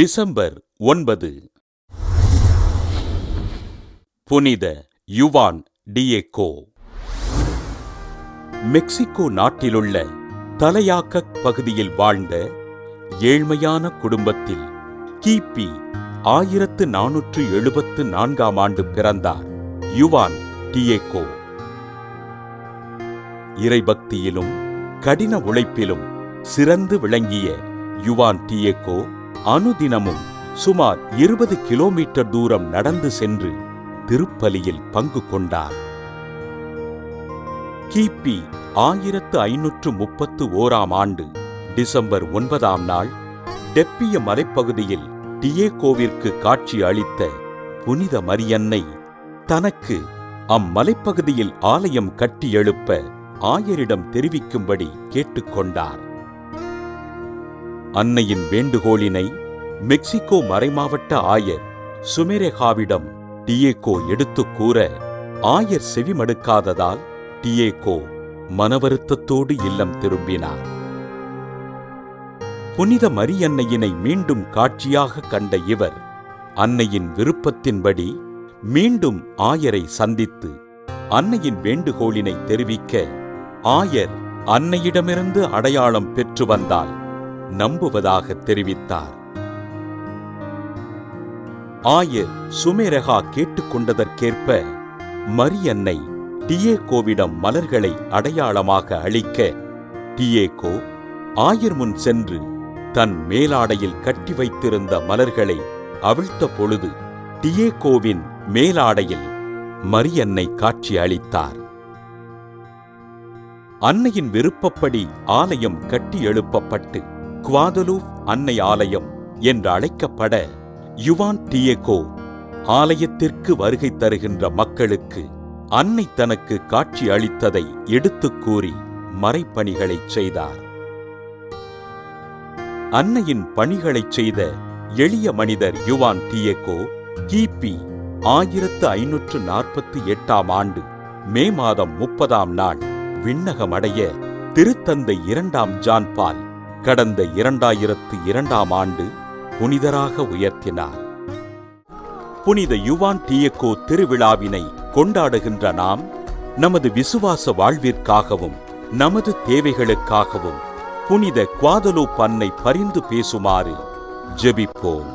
December ஒன்பது. புனித Yuan Diego. Mexico நாட்டிலுள்ள தலையாக்க பகுதியில் வாழ்ந்த ஏழ்மையான குடும்பத்தில் கிபி ஆயிரத்து நானூற்று எழுபத்து நான்காம் ஆண்டு பிறந்தார் யுவான் டியேகோ. இறைபக்தியிலும் கடின உழைப்பிலும் சிறந்து விளங்கிய யுவான் டியேகோ அனுதினமும் சுமார் இருபது கிலோமீட்டர் தூரம் நடந்து சென்று திருப்பலியில் பங்கு கொண்டார். கிபி ஆயிரத்து ஐநூற்று முப்பத்து ஓராம் ஆண்டு டிசம்பர் ஒன்பதாம் நாள் டெப்பிய மலைப்பகுதியில் டியேகோவிற்கு காட்சி அளித்த புனித மரியன்னை தனக்கு அம்மலைப்பகுதியில் ஆலயம் கட்டி எழுப்ப ஆயரிடம் தெரிவிக்கும்படி கேட்டுக்கொண்டார். அன்னையின் வேண்டுகோளினை மெக்சிகோ மறைமாவட்ட ஆயர் சுமேரேகாவிடம் டியேகோ எடுத்துக் கூற ஆயர் செவிமடுக்காததால் டியேகோ மனவருத்தத்தோடு இல்லம் திரும்பினார். புனித மரியன்னையினை மீண்டும் காட்சியாக கண்ட இவர் அன்னையின் விருப்பத்தின்படி மீண்டும் ஆயரை சந்தித்து அன்னையின் வேண்டுகோளினை தெரிவிக்க ஆயர் அன்னையிடமிருந்து அடையாளம் பெற்று வந்தால் நம்புவதாக தெரிவித்தார். ஆயர் சுமேரகா கேட்டுக்கொண்டதற்கேற்ப மரியன்னை டியேகோவிடம் மலர்களை அடையாளமாக அளிக்க டியேகோ ஆயர் முன் சென்று தன் மேலாடையில் கட்டி வைத்திருந்த மலர்களை அவிழ்த்த பொழுது டியேகோவின் மேலாடையில் மரியன்னை காட்சி அளித்தார். அன்னையின் விருப்பப்படி ஆலயம் கட்டி எழுப்பப்பட்டு குவாதலூப் அன்னை ஆலயம் என்று அழைக்கப்பட யுவான் டியேகோ ஆலயத்திற்கு வருகை தருகின்ற மக்களுக்கு அன்னை தனக்கு காட்சி அளித்ததை எடுத்துக் கூறி மறைப்பணிகளைச் செய்தார். அன்னையின் பணிகளைச் செய்த எளிய மனிதர் யுவான் டியேகோ கிபி ஆயிரத்து ஐநூற்று நாற்பத்தி எட்டாம் ஆண்டு மே மாதம் முப்பதாம் நாள் விண்ணகமடைய திருத்தந்தை இரண்டாம் ஜான் பால் கடந்த இரண்டாயிரத்து இரண்டாம் ஆண்டு புனிதராக உயர்த்தினார். புனித யுவான் டியக்கோ திருவிழாவினை கொண்டாடுகின்ற நாம் நமது விசுவாச வாழ்விற்காகவும் நமது தேவைகளுக்காகவும் புனித குவாதலோ பண்ணை பரிந்து பேசுமாறு ஜெபிப்போம்.